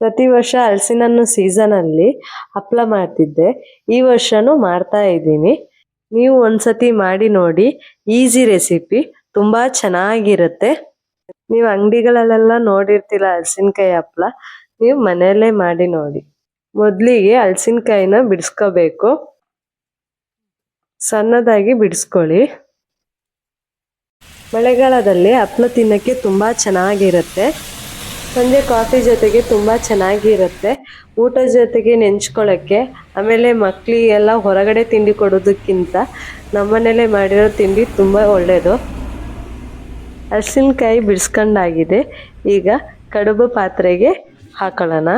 ಪ್ರತಿ ವರ್ಷ ಹಲಸಿನನ್ನು ಸೀಸನಲ್ಲಿ ಹಪ್ಳ ಮಾಡ್ತಿದ್ದೆ. ಈ ವರ್ಷನೂ ಮಾಡ್ತಾ ಇದ್ದೀನಿ. ನೀವು ಒಂದ್ಸತಿ ಮಾಡಿ ನೋಡಿ. ಈಸಿ ರೆಸಿಪಿ ತುಂಬಾ ಚೆನ್ನಾಗಿರುತ್ತೆ. ನೀವು ಅಂಗಡಿಗಳಲ್ಲೆಲ್ಲ ನೋಡಿರ್ತಿಲ್ಲ ಹಲಸಿನಕಾಯಿ ಹಪ್ಳ? ನೀವು ಮನೆಯಲ್ಲೇ ಮಾಡಿ ನೋಡಿ. ಮೊದಲಿಗೆ ಹಲಸಿನಕಾಯಿನ ಬಿಡಿಸ್ಕೋಬೇಕು. ಸಣ್ಣದಾಗಿ ಬಿಡಿಸ್ಕೊಳ್ಳಿ. ಮಳೆಗಾಲದಲ್ಲಿ ಹಪ್ಳ ತಿನ್ನಕ್ಕೆ ತುಂಬಾ ಚೆನ್ನಾಗಿರುತ್ತೆ. ಸಂಜೆ ಕಾಫಿ ಜೊತೆಗೆ ತುಂಬ ಚೆನ್ನಾಗಿರುತ್ತೆ. ಊಟ ಜೊತೆಗೆ ನೆಂಚ್ಕೊಳ್ಳೋಕ್ಕೆ ಆಮೇಲೆ ಮಕ್ಕಳಿಗೆಲ್ಲ ಹೊರಗಡೆ ತಿಂಡಿ ಕೊಡೋದಕ್ಕಿಂತ ನಮ್ಮನೇಲೇ ಮಾಡಿರೋ ತಿಂಡಿ ತುಂಬ ಒಳ್ಳೆಯದು ಹಸಿನಕಾಯಿ ಬಿಡಿಸ್ಕೊಂಡಾಗಿದೆ. ಈಗ ಕಡುಬು ಪಾತ್ರೆಗೆ ಹಾಕೊಳ್ಳೋಣ.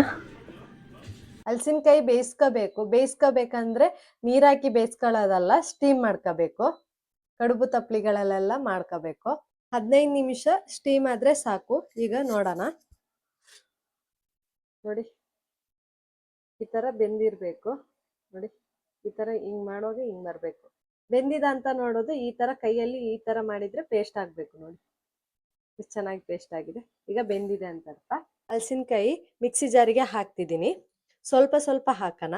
ಹಲಸಿನಕಾಯಿ ಬೇಯಿಸ್ಕೋಬೇಕು. ಬೇಯಿಸ್ಕೋಬೇಕಂದ್ರೆ ನೀರಾಕಿ ಬೇಯಿಸ್ಕೊಳ್ಳೋದಲ್ಲ ಸ್ಟೀಮ್ ಮಾಡ್ಕೋಬೇಕು. ಕಡುಬು ತಪ್ಪಲಿಗಳಲ್ಲೆಲ್ಲ ಮಾಡ್ಕೋಬೇಕು. ಹದಿನೈದು ನಿಮಿಷ ಸ್ಟೀಮ್ ಆದರೆ ಸಾಕು. ಈಗ ನೋಡೋಣ. ನೋಡಿ. ಈ ತರ ಬೆಂದಿರ್ಬೇಕು. ನೋಡಿ, ಈ ತರ ಹಿಂಗ್ ಮಾಡುವಾಗ ಹಿಂಗ್ ಬರ್ಬೇಕು. ಬೆಂದಿದ ಅಂತ ನೋಡೋದು ಈ ತರ ಕೈಯಲ್ಲಿ ಈ ತರ ಮಾಡಿದ್ರೆ ಪೇಸ್ಟ್ ಆಗ್ಬೇಕು ನೋಡಿ. ಎಷ್ಟು ಚೆನ್ನಾಗಿ ಪೇಸ್ಟ್ ಆಗಿದೆ. ಈಗ ಬೆಂದಿದೆ ಅಂತ ಅರ್ಥ ಹಲಸಿನಕಾಯಿ ಮಿಕ್ಸಿ ಜಾರಿಗೆ ಹಾಕ್ತಿದ್ದೀನಿ. ಸ್ವಲ್ಪ ಸ್ವಲ್ಪ ಹಾಕೋಣ.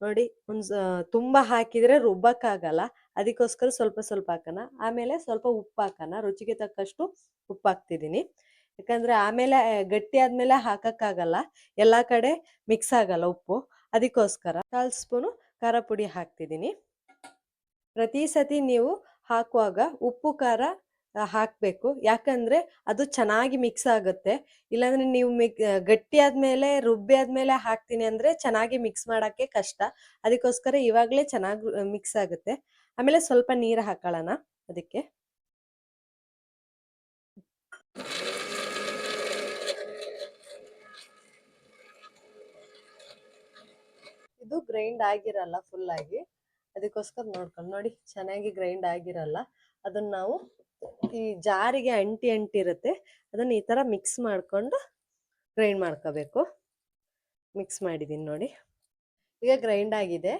ನೋಡಿ, ಒಂದ್ ತುಂಬಾ ಹಾಕಿದ್ರೆ ರುಬ್ಬಕ್ಕಾಗಲ್ಲ ಅದಕ್ಕೋಸ್ಕರ ಸ್ವಲ್ಪ ಸ್ವಲ್ಪ ಹಾಕೋಣ. ಆಮೇಲೆ ಸ್ವಲ್ಪ ಉಪ್ಪು ಹಾಕೋಣ. ರುಚಿಗೆ ತಕ್ಕಷ್ಟು ಉಪ್ಪು ಹಾಕ್ತಿದ್ದೀನಿ. ಯಾಕಂದ್ರೆ ಆಮೇಲೆ ಗಟ್ಟಿ ಆದ್ಮೇಲೆ ಹಾಕಕ್ಕಾಗಲ್ಲ. ಎಲ್ಲಾ ಕಡೆ ಮಿಕ್ಸ್ ಆಗಲ್ಲ ಉಪ್ಪು. ಅದಕ್ಕೋಸ್ಕರ ಕಾಲ್ ಸ್ಪೂನು ಖಾರ ಪುಡಿ ಹಾಕ್ತಿದ್ದೀನಿ. ಪ್ರತಿ ಸತಿ ನೀವು ಹಾಕುವಾಗ ಉಪ್ಪು, ಖಾರ ಹಾಕಬೇಕು. ಯಾಕಂದ್ರೆ ಅದು ಚೆನ್ನಾಗಿ ಮಿಕ್ಸ್ ಆಗುತ್ತೆ. ಇಲ್ಲಾಂದ್ರೆ ನೀವು ಮಿಕ್ ಗಟ್ಟಿ ಆದ್ಮೇಲೆ, ರುಬ್ಬಿ ಆದ್ಮೇಲೆ ಹಾಕ್ತೀನಿ ಅಂದ್ರೆ ಚೆನ್ನಾಗಿ ಮಿಕ್ಸ್ ಮಾಡಕ್ಕೆ ಕಷ್ಟ. ಅದಕ್ಕೋಸ್ಕರ ಇವಾಗ್ಲೇ ಚೆನ್ನಾಗಿ ಮಿಕ್ಸ್ ಆಗುತ್ತೆ. ಆಮೇಲೆ ಸ್ವಲ್ಪ ನೀರು ಹಾಕೊಳ್ಳೋಣ ಅದಕ್ಕೆ. ಇದು ಗ್ರೈಂಡ್ ಆಗಿರಲ್ಲ ಫುಲ್ ಆಗಿ. ಅದಕ್ಕೋಸ್ಕರ ನೋಡ್ಕೊಂಡು ನೋಡಿ, ಚೆನ್ನಾಗಿ ಗ್ರೈಂಡ್ ಆಗಿರಲ್ಲ. ಅದನ್ನ ನಾವು ಈ ಜಾರಿಗೆ ಅಂಟಿ ಅಂಟಿ ಇರುತ್ತೆ. ಅದನ್ನ ಈ ತರ ಮಿಕ್ಸ್ ಮಾಡ್ಕೊಂಡು ಗ್ರೈಂಡ್ ಮಾಡ್ಕೋಬೇಕು. ಮಿಕ್ಸ್ ಮಾಡಿದೀನಿ ನೋಡಿ. ಈಗ ಗ್ರೈಂಡ್ ಆಗಿದೆ.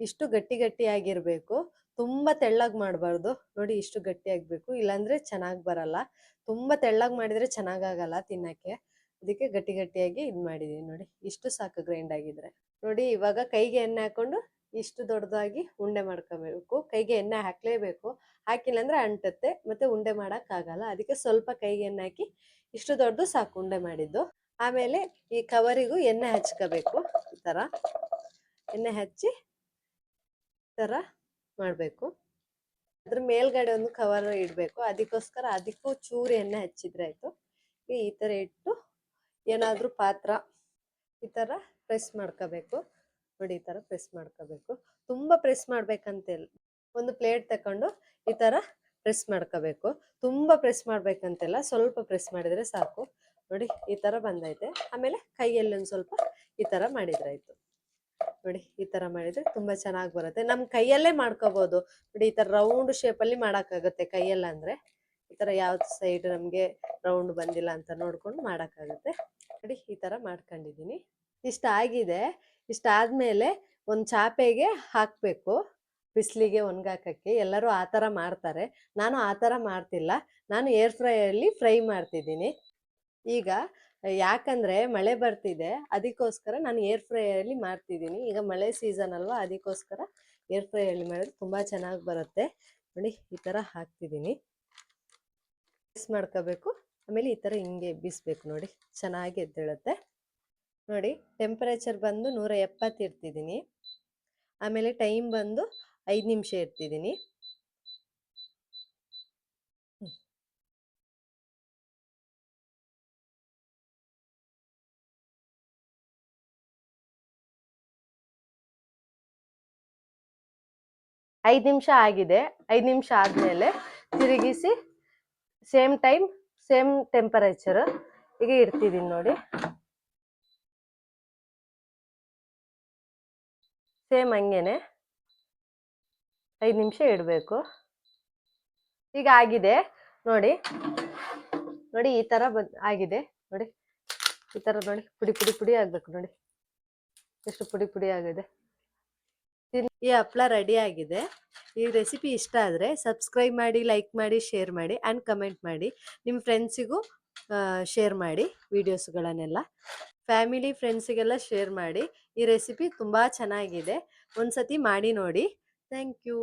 ಇಷ್ಟು ಗಟ್ಟಿ ಗಟ್ಟಿ ಆಗಿರ್ಬೇಕು. ತುಂಬಾ ತೆಳ್ಳಗ್ ಮಾಡಬಾರ್ದು. ನೋಡಿ ಇಷ್ಟು ಗಟ್ಟಿ ಆಗ್ಬೇಕು. ಇಲ್ಲಾಂದ್ರೆ ಚೆನ್ನಾಗ್ ಬರಲ್ಲ. ತುಂಬಾ ತೆಳ್ಳಗ್ ಮಾಡಿದ್ರೆ ಚೆನ್ನಾಗಾಗಲ್ಲ ತಿನ್ನಕ್ಕೆ. ಅದಕ್ಕೆ ಗಟ್ಟಿ ಗಟ್ಟಿಯಾಗಿ ಇದ್ ಮಾಡಿದೀನಿ ನೋಡಿ. ಇಷ್ಟು ಸಾಕು ಗ್ರೈಂಡ್ ಆಗಿದ್ರೆ. ನೋಡಿ ಇವಾಗ ಕೈಗೆ ಎಣ್ಣೆ ಹಾಕೊಂಡು ಇಷ್ಟು ದೊಡ್ಡದಾಗಿ ಉಂಡೆ ಮಾಡ್ಕೊಬೇಕು. ಕೈಗೆ ಎಣ್ಣೆ ಹಾಕ್ಲೇಬೇಕು. ಹಾಕಿಲ್ಲ ಅಂದ್ರೆ ಅಂಟುತ್ತೆ, ಮತ್ತೆ ಉಂಡೆ ಮಾಡಕ್ ಆಗಲ್ಲ. ಅದಕ್ಕೆ ಸ್ವಲ್ಪ ಕೈಗೆ ಎಣ್ಣೆ ಹಾಕಿ ಇಷ್ಟು ದೊಡ್ಡದು ಸಾಕು ಉಂಡೆ ಮಾಡಿದ್ದು. ಆಮೇಲೆ ಈ ಕವರಿಗೂ ಎಣ್ಣೆ ಹಚ್ಕೋಬೇಕು, ಈ ತರ. ಎಣ್ಣೆ ಹಚ್ಚಿ ಈ ತರ ಮಾಡ್ಬೇಕು. ಅದ್ರ ಮೇಲ್ಗಡೆ ಒಂದು ಕವರ್ ಇಡ್ಬೇಕು. ಅದಕ್ಕೋಸ್ಕರ ಅದಕ್ಕೂ ಚೂರು ಎಣ್ಣೆ ಹಚ್ಚಿದ್ರೆ ಆಯ್ತು. ಈ ತರ ಇಟ್ಟು ಏನಾದ್ರೂ ಪಾತ್ರ, ಈ ತರ ಪ್ರೆಸ್ ಮಾಡ್ಕೋಬೇಕು. ನೋಡಿ, ಈ ಥರ ಪ್ರೆಸ್ ಮಾಡ್ಕೋಬೇಕು. ತುಂಬ ಪ್ರೆಸ್ ಮಾಡ್ಬೇಕಂತಿಲ್ಲ ಒಂದು ಪ್ಲೇಟ್ ತಕೊಂಡು ಈ ಥರ ಪ್ರೆಸ್ ಮಾಡ್ಕೋಬೇಕು. ತುಂಬ ಪ್ರೆಸ್ ಮಾಡ್ಬೇಕಂತಿಲ್ಲ ಸ್ವಲ್ಪ ಪ್ರೆಸ್ ಮಾಡಿದರೆ ಸಾಕು. ನೋಡಿ, ಈ ಥರ ಬಂದೈತೆ. ಆಮೇಲೆ ಕೈಯಲ್ಲಿ ಒಂದು ಸ್ವಲ್ಪ ಈ ಥರ ಮಾಡಿದ್ರಾಯ್ತು. ನೋಡಿ, ಈ ಥರ ಮಾಡಿದರೆ ತುಂಬ ಚೆನ್ನಾಗಿ ಬರುತ್ತೆ. ನಮ್ಮ ಕೈಯಲ್ಲೇ ಮಾಡ್ಕೋಬೋದು. ನೋಡಿ, ಈ ಥರ ರೌಂಡ್ ಶೇಪಲ್ಲಿ ಮಾಡೋಕ್ಕಾಗುತ್ತೆ ಕೈಯಲ್ಲಂದರೆ ಈ ಥರ ಯಾವ ಸೈಡ್ ನಮಗೆ ರೌಂಡ್ ಬಂದಿಲ್ಲ ಅಂತ ನೋಡ್ಕೊಂಡು ಮಾಡೋಕ್ಕಾಗುತ್ತೆ. ನೋಡಿ, ಈ ಥರ ಮಾಡ್ಕೊಂಡಿದೀನಿ ಇಷ್ಟ ಆಗಿದೆ. ಇಷ್ಟ ಆದಮೇಲೆ ಒಂದು ಚಾಪೆಗೆ ಹಾಕಬೇಕು. ಬಿಸಿಲಿಗೆ ಒಣಗಾಕಕ್ಕೆ. ಎಲ್ಲರೂ ಆ ಥರ ಮಾಡ್ತಾರೆ. ನಾನು ಆ ಥರ ಮಾಡ್ತಿಲ್ಲ. ನಾನು ಏರ್ ಫ್ರೈಯಲ್ಲಿ ಫ್ರೈ ಮಾಡ್ತಿದ್ದೀನಿ. ಈಗ ಯಾಕಂದರೆ ಮಳೆ ಬರ್ತಿದೆ. ಅದಕ್ಕೋಸ್ಕರ ನಾನು ಏರ್ ಫ್ರೈಯಲ್ಲಿ ಮಾಡ್ತಿದ್ದೀನಿ. ಈಗ ಮಳೆ ಸೀಸನ್ ಅಲ್ವಾ? ಅದಕ್ಕೋಸ್ಕರ ಏರ್ ಫ್ರೈಯಲ್ಲಿ ಮಾಡೋದು ಮಾಡಿದ್ರೆ ತುಂಬಾ ಚೆನ್ನಾಗಿ ಬರುತ್ತೆ. ನೋಡಿ, ಈ ಥರ ಹಾಕ್ತಿದ್ದೀನಿ. ಮಿಕ್ಸ್ ಮಾಡ್ಕೋಬೇಕು. ಆಮೇಲೆ ಈ ಥರ ಹಿಂಗೆ ಎಬ್ಬಿಸ್ಬೇಕು ನೋಡಿ. ಚೆನ್ನಾಗಿ ಎದ್ದೇಳುತ್ತೆ. ನೋಡಿ ಟೆಂಪರೇಚರ್ ಬಂದು ನೂರ ಎಪ್ಪತ್ತು ಇರ್ತಿದ್ದೀನಿ ಆಮೇಲೆ ಟೈಮ್ ಬಂದು ಐದು ನಿಮಿಷ ಇರ್ತಿದ್ದೀನಿ ಐದು ನಿಮಿಷ ಆಗಿದೆ. ಐದು ನಿಮಿಷ ಆದಮೇಲೆ ತಿರುಗಿಸಿ ಸೇಮ್ ಟೈಮ್ ಸೇಮ್ ಟೆಂಪರೇಚರ್ ಈಗ ಇಡ್ತಿದ್ದೀನಿ ನೋಡಿ. ಸೇಮ್ ಹಂಗೇನೆ. ಐದು ನಿಮಿಷ ಇಡಬೇಕು. ಈಗ ಆಗಿದೆ. ನೋಡಿ. ನೋಡಿ ಈ ಥರ ಬದ್, ಆಗಿದೆ. ನೋಡಿ. ಈ ಥರ ನೋಡಿ. ಪುಡಿ ಪುಡಿ ಪುಡಿ ಆಗಬೇಕು ನೋಡಿ. ಎಷ್ಟು ಪುಡಿ ಪುಡಿ ಆಗಿದೆ. ಈ ಹಪ್ಪಳ ರೆಡಿ ಆಗಿದೆ. ಈ ರೆಸಿಪಿ ಇಷ್ಟ ಆದರೆ ಸಬ್ಸ್ಕ್ರೈಬ್ ಮಾಡಿ, ಲೈಕ್ ಮಾಡಿ, ಶೇರ್ ಮಾಡಿ ಆ್ಯಂಡ್ ಕಮೆಂಟ್ ಮಾಡಿ. ನಿಮ್ಮ ಫ್ರೆಂಡ್ಸಿಗೂ ಶೇರ್ ಮಾಡಿ ವಿಡಿಯೋಸ್ಗಳನ್ನೆಲ್ಲ. ಫ್ಯಾಮಿಲಿ ಫ್ರೆಂಡ್ಸಿಗೆಲ್ಲ ಶೇರ್ ಮಾಡಿ ಈ ರೆಸಿಪಿ ತುಂಬ ಚೆನ್ನಾಗಿದೆ. ಒಂದು ಸತಿ ಮಾಡಿ ನೋಡಿ. Thank you.